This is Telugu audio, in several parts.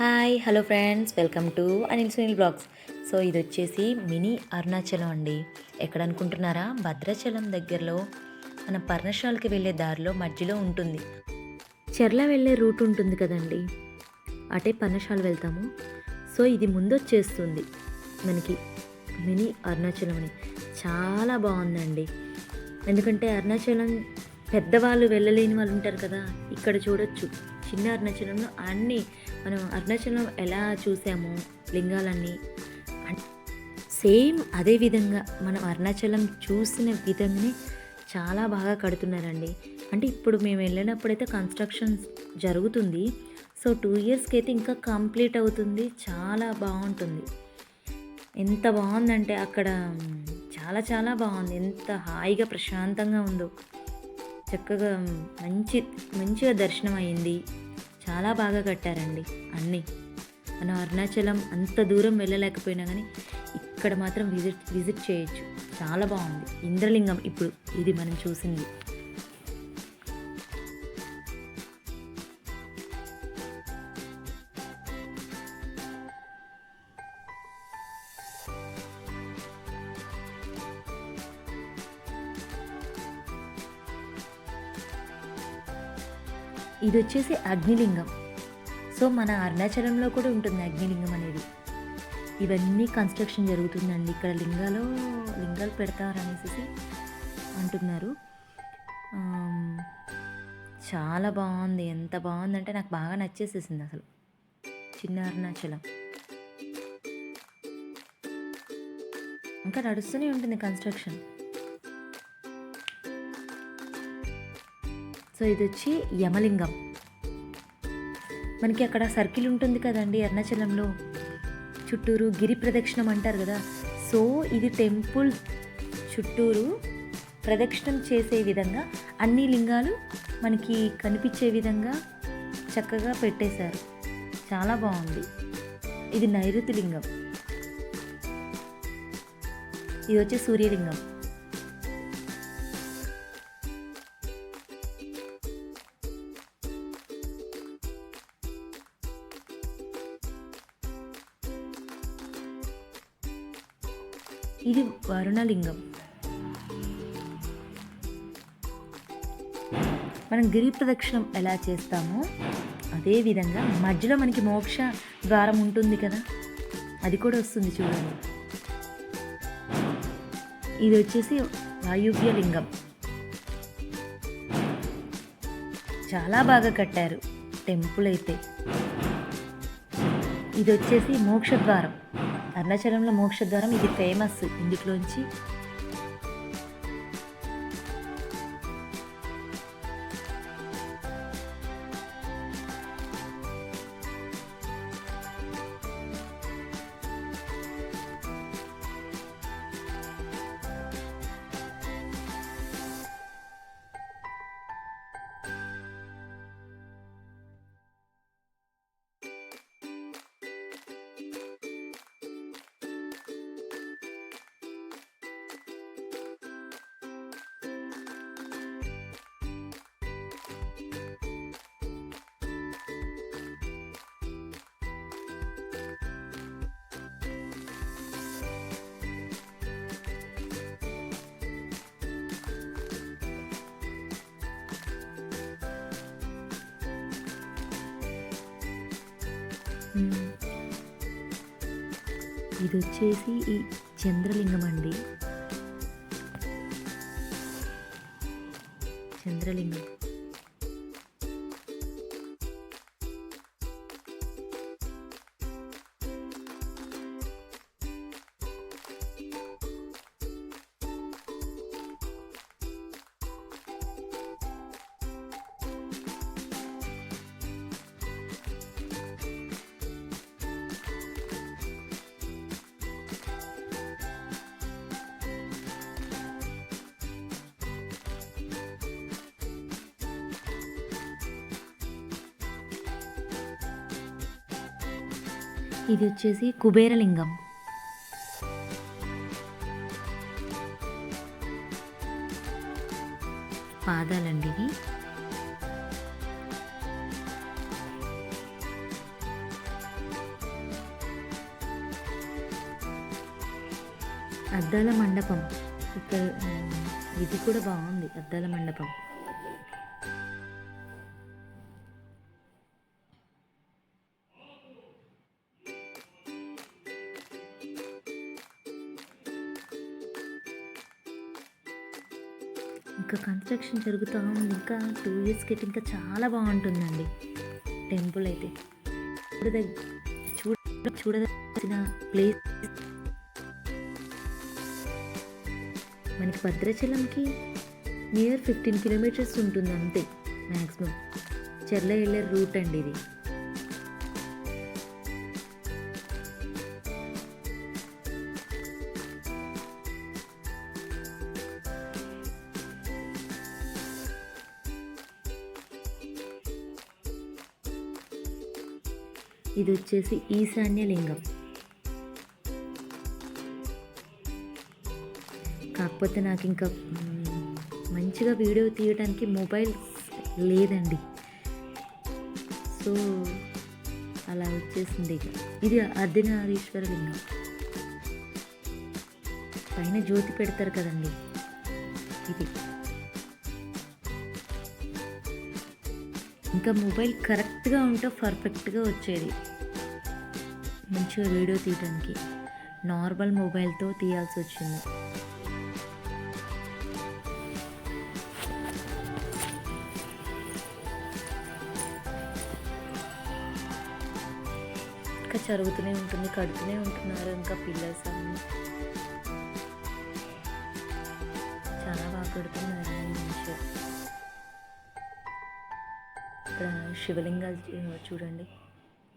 Hi hello friends. Welcome to Anil Sunil blogs. So ఇది వచ్చేసి మినీ అరుణాచలం అండి. ఎక్కడ అనుకుంటున్నారా? భద్రాచలం దగ్గరలో మన పర్ణశాలకి వెళ్ళే దారిలో మధ్యలో ఉంటుంది. చెర్ల వెళ్ళే రూట్ ఉంటుంది కదండి. అటే పర్ణశాల వెళ్తాము. సో ఇది ముందు వచ్చేస్తుంది మనకి మినీ అరుణాచలం అని. చాలా బాగుందండి. ఎందుకంటే అరుణాచలం పెద్దవాళ్ళు వెళ్ళలేని వాళ్ళు ఉంటారు కదా. ఇక్కడ చూడొచ్చు. చిన్న అరుణాచలంలో అన్నీ మనం అరుణాచలం ఎలా చూసామో లింగాలన్నీ సేమ్ అదే విధంగా మనం అరుణాచలం చూసిన విధంగానే చాలా బాగా కడుతున్నారండి. అంటే ఇప్పుడు మేము వెళ్ళినప్పుడైతే కన్స్ట్రక్షన్ జరుగుతుంది. సో టూ ఇయర్స్కి అయితే ఇంకా కంప్లీట్ అవుతుంది. చాలా బాగుంటుంది. ఎంత బాగుందంటే అక్కడ చాలా చాలా బాగుంది. ఎంత హాయిగా ప్రశాంతంగా ఉందో. చక్కగా మంచి మంచిగా దర్శనం అయింది చాలా బాగా కట్టారండి అన్నీ. మనం అరుణాచలం అంత దూరం వెళ్ళలేకపోయినా కానీ ఇక్కడ మాత్రం విజిట్ విజిట్ చేయొచ్చు. చాలా బాగుంది. ఇంద్రలింగం ఇప్పుడు ఇది మనం చూసింది. ఇది వచ్చేసి అగ్నిలింగం. సో మన అరుణాచలంలో కూడా ఉంటుంది అగ్నిలింగం అనేది. ఇవన్నీ కన్స్ట్రక్షన్ జరుగుతుందండి. ఇక్కడ లింగాలు లింగాలు పెడతారనేసి అంటున్నారు. చాలా బాగుంది. ఎంత బాగుందంటే నాకు బాగా నచ్చేసేసింది అసలు. చిన్న అరుణాచలం. ఇంకా నడుస్తూనే ఉంటుంది కన్స్ట్రక్షన్ సో ఇది వచ్చి యమలింగం. మనకి అక్కడ సర్కిల్ ఉంటుంది కదండి అరుణాచలంలో. చుట్టూరు గిరి ప్రదక్షిణం అంటారు కదా. సో ఇది టెంపుల్ చుట్టూరు ప్రదక్షిణం చేసే విధంగా అన్ని లింగాలు మనకి కనిపించే విధంగా చక్కగా పెట్టేశారు. చాలా బాగుంది. ఇది నైరుతి లింగం. ఇది వచ్చి సూర్యలింగం. ఇది వరుణలింగం. మనం గిరి ప్రదక్షిణం ఎలా చేస్తామో అదేవిధంగా మధ్యలో మనకి మోక్ష ద్వారం ఉంటుంది కదా అది కూడా వస్తుంది చూడండి. ఇది వచ్చేసి వాయువ్య లింగం చాలా బాగా కట్టారు టెంపుల్ అయితే. ఇది వచ్చేసి మోక్షద్వారం అరుణాచలంలో మోక్షద్వారం ఇది ఫేమస్ ఇందులోంచి ఇది వచ్చేసి ఈ చంద్రలింగం అండి. చంద్రలింగం. ఇది వచ్చేసి కుబేరలింగం. పాదాలండి ఇవి. అద్దాల మండపం. ఇక్కడ ఇది కూడా బాగుంది అద్దాల మండపం. ఇంకా కన్స్ట్రక్షన్ జరుగుతూ ఉంది. ఇంకా టూ ఇయర్స్కి ఇంకా చాలా బాగుంటుందండి. టెంపుల్ అయితే. చూడద చూడ చూడదగిన ప్లేస్ మనకి భద్రాచలంకి నియర్ ఫిఫ్టీన్ కిలోమీటర్స్ ఉంటుంది అంతే మ్యాక్సిమం చెర్ల వెళ్ళే రూట్ అండి ఇది. ఇది వచ్చేసి ఈశాన్య లింగం. కాకపోతే నాకు ఇంకా మంచిగా వీడియో తీయడానికి మొబైల్ లేదండి. సో అలా వచ్చేసింది ఇది అర్ధనారీశ్వర లింగం. పైన జ్యోతి పెడతారు కదండి. ఇది. ఇంకా మొబైల్ కరెక్ట్గా ఉంటే పర్ఫెక్ట్గా వచ్చేది. మంచిగా వీడియో తీయడానికి. నార్మల్ మొబైల్తో తీయాల్సి వచ్చింది. ఇంకా జరుగుతూనే ఉంటుంది కడుతూనే ఉంటున్నారు ఇంకా పిల్లర్స్ అన్నీ చాలా బాగా కడుతున్నారు. శివలింగాలు చూడండి.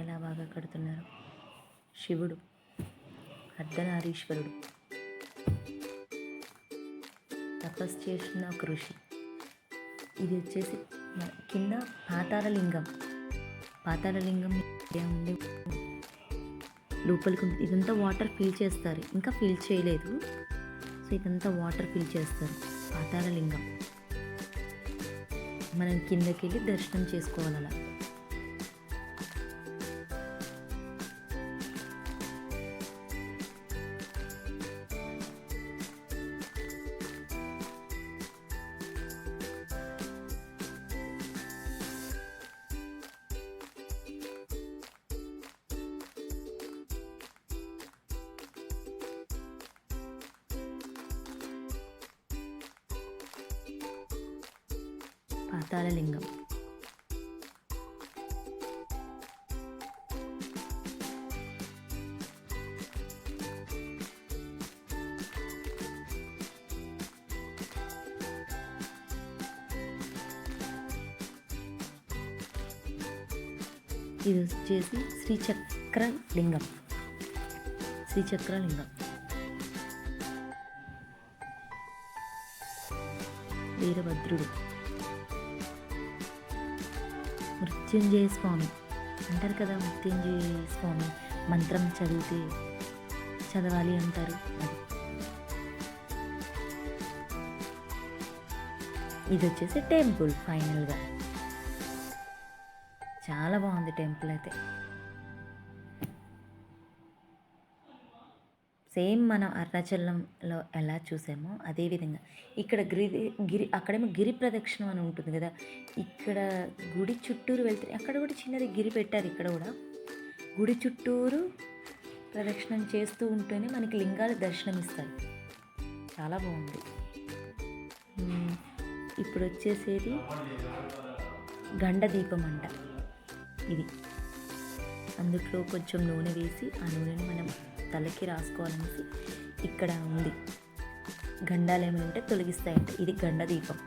ఎలా బాగా కడుతున్నారు. శివుడు అర్ధనారీశ్వరుడు. తపస్సు చేసిన ఒక ఋషి. ఇది వచ్చేసి కింద పాతాళలింగం. పాతాళలింగం ఏముంది లోపలికి ఇదంతా వాటర్ ఫిల్ చేస్తారు. ఇంకా ఫిల్ చేయలేదు. సో ఇదంతా వాటర్ ఫిల్ చేస్తారు. పాతాళలింగం. మనం కిందకి వెళ్ళి దర్శనం చేసుకోవాలి పాతాల లింగం ఇది వచ్చేసి శ్రీచక్ర లింగం శ్రీచక్ర లింగం వీరభద్రుడు. మృత్యుంజయ స్వామి. అంటారు కదా మృత్యుంజయ స్వామి. మంత్రం చదివితే చదవాలి అంటారు. అది. ఇది వచ్చేసి టెంపుల్ ఫైనల్గా. చాలా బాగుంది టెంపుల్ అయితే. సేమ్ మనం అరుణాచలంలో ఎలా చూసామో అదే విధంగా. ఇక్కడ గిరి గిరి అక్కడేమో గిరి ప్రదక్షిణం అని ఉంటుంది కదా. ఇక్కడ గుడి చుట్టూరు వెళ్తే అక్కడ కూడా చిన్నది గిరి పెట్టారు ఇక్కడ కూడా. గుడి చుట్టూరు ప్రదక్షిణం చేస్తూ ఉంటేనే మనకి లింగాలు దర్శనం ఇస్తారు చాలా బాగుంది. ఇప్పుడు వచ్చేసేది గండ దీపం అంట ఇది అందులో కొంచెం నూనె వేసి ఆ నూనెని మనం తలకి రాసుకోవాలనేసి ఇక్కడ ఉంది. గండాలు ఏమైనా ఉంటే తొలగిస్తాయంట. ఇది గండ దీపం.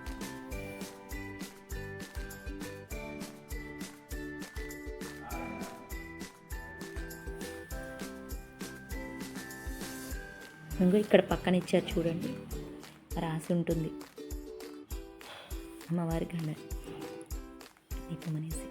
ఇంకో ఇక్కడ పక్కన ఇచ్చారు చూడండి. రాసి ఉంటుంది. అమ్మవారి గండ దీపం అనేసి.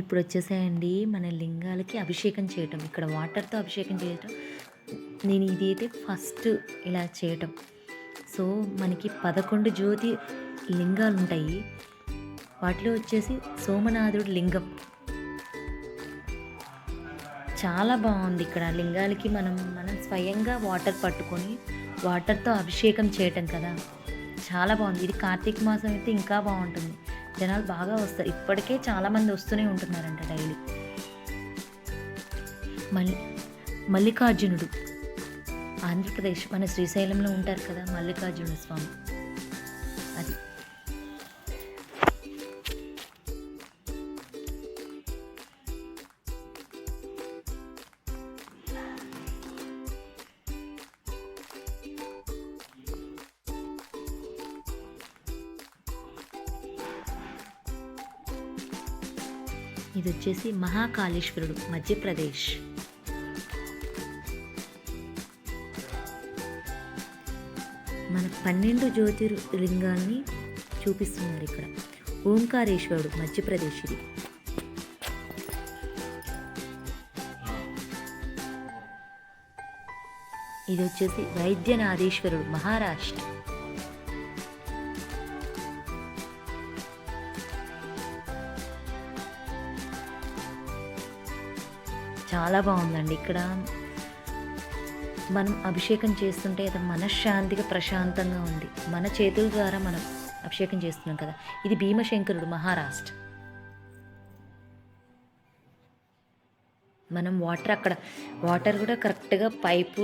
ఇప్పుడు వచ్చేసాయండి మన లింగాలకి అభిషేకం చేయటం. ఇక్కడ వాటర్తో అభిషేకం చేయటం. నేను ఇది అయితే ఫస్ట్ ఇలా చేయటం. సో మనకి పదకొండు జ్యోతి లింగాలు ఉంటాయి వాటిలో వచ్చేసి సోమనాథుడు లింగం. చాలా బాగుంది. ఇక్కడ లింగాలకి మనం మనం స్వయంగా వాటర్ పట్టుకొని వాటర్తో అభిషేకం చేయటం కదా. చాలా బాగుంది. ఇది కార్తీక మాసం అయితే ఇంకా బాగుంటుంది. జనాలు బాగా వస్తారు. ఇప్పటికే చాలామంది వస్తూనే ఉంటున్నారంట డైలీ. మల్లి మల్లికార్జునుడు. ఆంధ్రప్రదేశ్ మన శ్రీశైలంలో ఉంటారు కదా మల్లికార్జున స్వామి ఇది వచ్చేసి మహాకాళేశ్వరుడు మధ్యప్రదేశ్. మన పన్నెండు జ్యోతిర్లింగాల్ని చూపిస్తున్నారు ఇక్కడ. ఓంకారేశ్వరుడు మధ్యప్రదేశ్ ఇది. ఇది వచ్చేసి వైద్యనాథేశ్వరుడు మహారాష్ట్ర. చాలా బాగుందండి. ఇక్కడ మనం అభిషేకం చేస్తుంటే అది మనశ్శాంతిగా ప్రశాంతంగా ఉంది. మన చేతుల ద్వారా మనం అభిషేకం చేస్తున్నాం కదా. ఇది భీమశంకరుడు మహారాష్ట్ర. మనం వాటర్ అక్కడ వాటర్ కూడా కరెక్ట్గా పైపు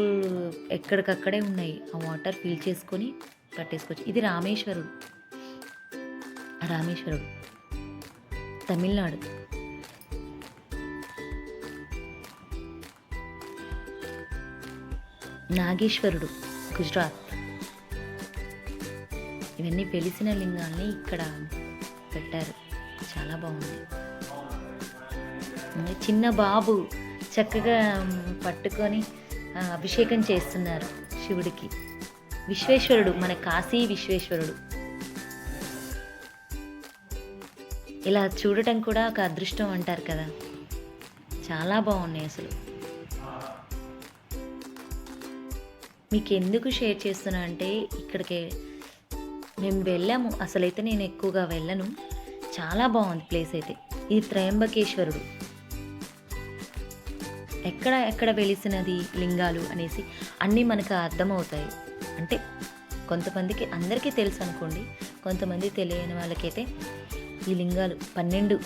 ఎక్కడికక్కడే ఉన్నాయి. ఆ వాటర్ ఫిల్ చేసుకొని కట్టేసుకోవచ్చు. ఇది రామేశ్వరుడు. రామేశ్వరుడు. తమిళనాడు. నాగేశ్వరుడు గుజరాత్. ఇవన్నీ వెలిసిన లింగాల్ని ఇక్కడ పెట్టారు. చాలా బాగుంది. చిన్న బాబు చక్కగా పట్టుకొని అభిషేకం చేస్తున్నారు శివుడికి. విశ్వేశ్వరుడు మన కాశీ విశ్వేశ్వరుడు. ఇలా చూడటం కూడా ఒక అదృష్టం అంటారు కదా. చాలా బాగున్నాయి అసలు. మీకు ఎందుకు షేర్ చేస్తున్నా అంటే ఇక్కడికి. మేము వెళ్ళాము. అసలైతే నేను ఎక్కువగా వెళ్ళను. చాలా బాగుంది ప్లేస్ అయితే. ఇది త్రయంబకేశ్వరుడు. ఎక్కడ ఎక్కడ వెలిసినది లింగాలు అనేసి అన్నీ మనకు అర్థమవుతాయి. అంటే కొంతమందికి అందరికీ తెలుసు అనుకోండి. కొంతమంది తెలియని వాళ్ళకైతే ఈ లింగాలు పన్నెండు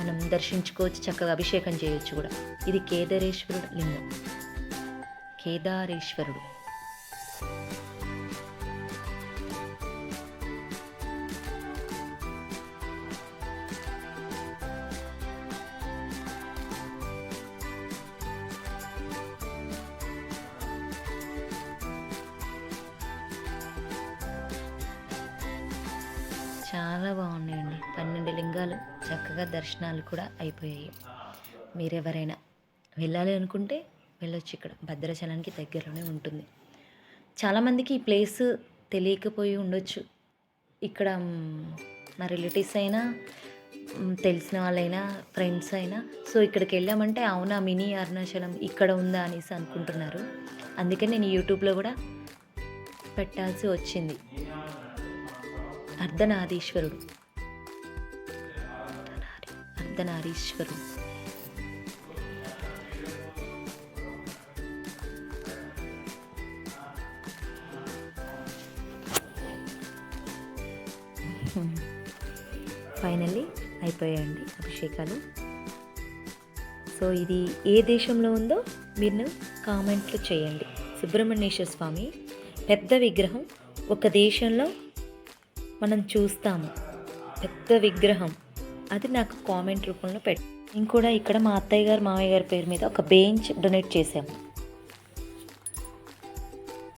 మనం దర్శించుకోవచ్చు చక్కగా అభిషేకం చేయొచ్చు కూడా. ఇది కేదారేశ్వరుడు లింగం. కేదారేశ్వరుడు. చాలా బాగున్నాయండి. పన్నెండు లింగాలు చక్కగా దర్శనాలు కూడా అయిపోయాయి. మీరెవరైనా వెళ్ళాలి అనుకుంటే వెళ్ళొచ్చు ఇక్కడ. భద్రాచలానికి దగ్గరలోనే ఉంటుంది. చాలామందికి ఈ ప్లేస్ తెలియకపోయి ఉండొచ్చు. ఇక్కడ మా రిలేటివ్స్ అయినా తెలిసిన వాళ్ళైనా ఫ్రెండ్స్ అయినా. సో ఇక్కడికి వెళ్ళామంటే అవునా మినీ అరుణాచలం ఇక్కడ ఉందా అనేసి అనుకుంటున్నారు. అందుకే నేను యూట్యూబ్లో కూడా పెట్టాల్సి వచ్చింది. అర్ధనారీశ్వరుడు అర్ధనారీశ్వరుడు. ఫైనల్లీ అయిపోయాయండి అభిషేకాలు. సో ఇది ఏ దేశంలో ఉందో మీరు కామెంట్లు చేయండి. సుబ్రహ్మణ్యేశ్వర స్వామి పెద్ద విగ్రహం ఒక దేశంలో మనం చూస్తాము. పెద్ద విగ్రహం. అది నాకు కామెంట్ రూపంలో పెట్టి. నేను కూడా ఇక్కడ మా అత్తయ్య గారు మామయ్య గారి పేరు మీద ఒక బెంచ్ డొనేట్ చేశాము.